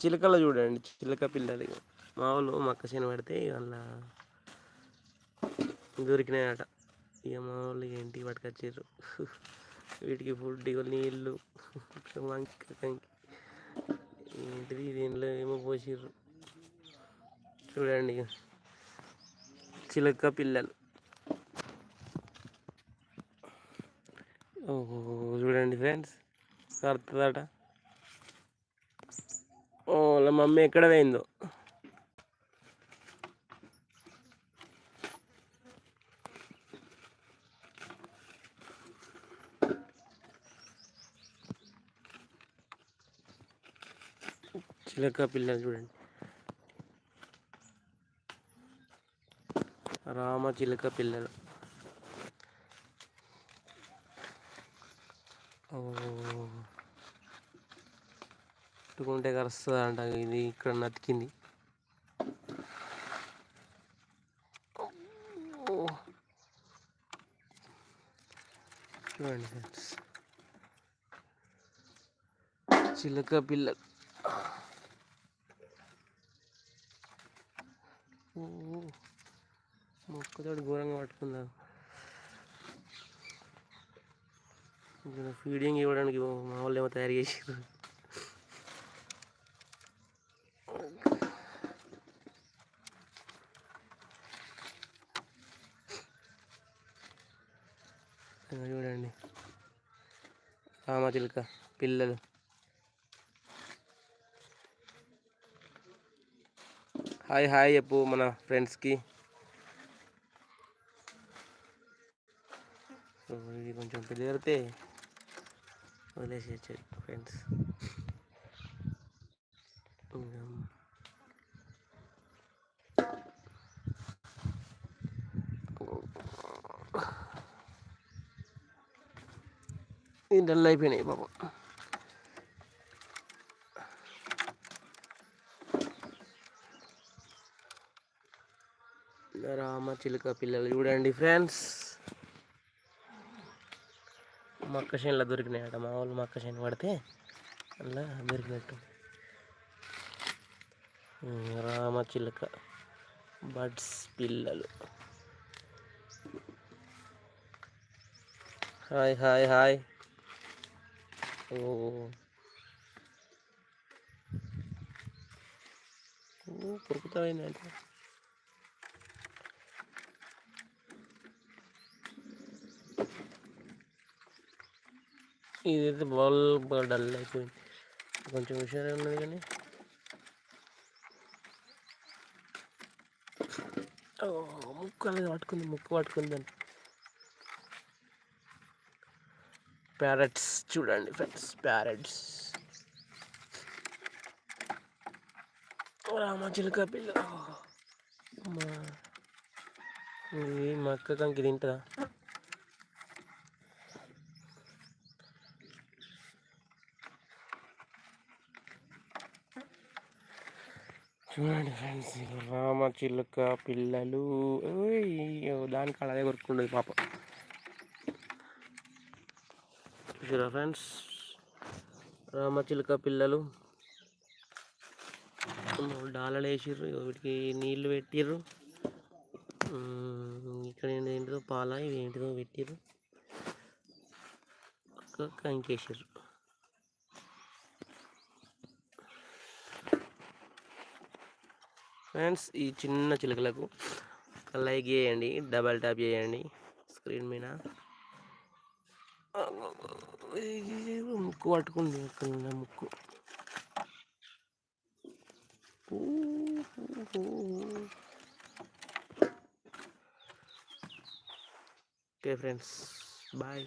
చిలకలు చూడండి చిలక పిల్లలు మామూలు మక్క చేను పడితే అలా దొరికినాయట. ఇక మామూలు ఇంటికి ఏంటి పట్టుకొచ్చారు వీటికి ఫుడ్ ఇక నీళ్ళు వంక కంకి. ఏంటిది దీనిలో ఏమో పోసిర్రు. చూడండి ఇక చిలక పిల్లలు. ఓహో చూడండి ఫ్రెండ్స్. కడుతుందట ఓ వాళ్ళ మమ్మీ ఎక్కడ పోయిందో? చిలక పిల్లలు చూడండి. రామ చిలక పిల్లలు. ఓ. పెట్టుకుంటే కరుస్తుంది అంట ఇది ఇక్కడ నతికింది. చూడండి ఫ్రెండ్స్. చిలక పిల్ల. మొక్కతో ఘోరంగా పట్టుకుందా. ఫీడింగ్ ఇవ్వడానికి మా వాళ్ళు ఏమో తయారు చేసారు చూడండి రామచిలుక పిల్లలు. హాయ్ హాయ్ చెప్పు మన ఫ్రెండ్స్కి. ఇది కొంచెం పెరిగితే వదిలేసేయచ్చు ఫ్రెండ్స్. ఇది డల్ అయిపోయినాయి పాపం. రామ చిలుక పిల్లలు చూడండి ఫ్రెండ్స్. మక్క చేనులో దొరికినాయట మా వాళ్ళు మక్క చేను పడితే అలా దొరికినట్టు. రామ చిలుక బడ్స్ పిల్లలు. Hi hi hi. ఓ. పురుకుతాయిందంటే ఇదైతే బాల్ డల్ అయిపోయింది. కొంచెం హుషారే ఉన్నది కానీ. ముక్కు అనేది పట్టుకుంది ముక్కు పట్టుకుంది ప్యారెట్స్ చూడండి ఫ్రెండ్స్ ప్యారెట్స్ రామచిలుక పిల్ల. ఇది మా అక్క కంకి తింటుందా? చూడండి ఫ్రెండ్స్ రామ చిలుక పిల్లలు. దానికి అలాగే కొరుకుండదు పాపం. చూసారా ఫ్రెండ్స్ రామచిలుక పిల్లలు. డాలలు వేసిర్రు వీటికి నీళ్ళు పెట్టిర్రు. ఇక్కడ ఏంటిదో పాల ఇవి ఏంటిదో పెట్టిర్రు. కంకేసిర్రు ఫ్రెండ్స్ ఈ చిన్న చిలుకలకు లైక్ చేయండి డబల్ ట్యాప్ చేయండి స్క్రీన్ మీద. ముక్కు పట్టుకుంది ముక్కు. Okay friends bye.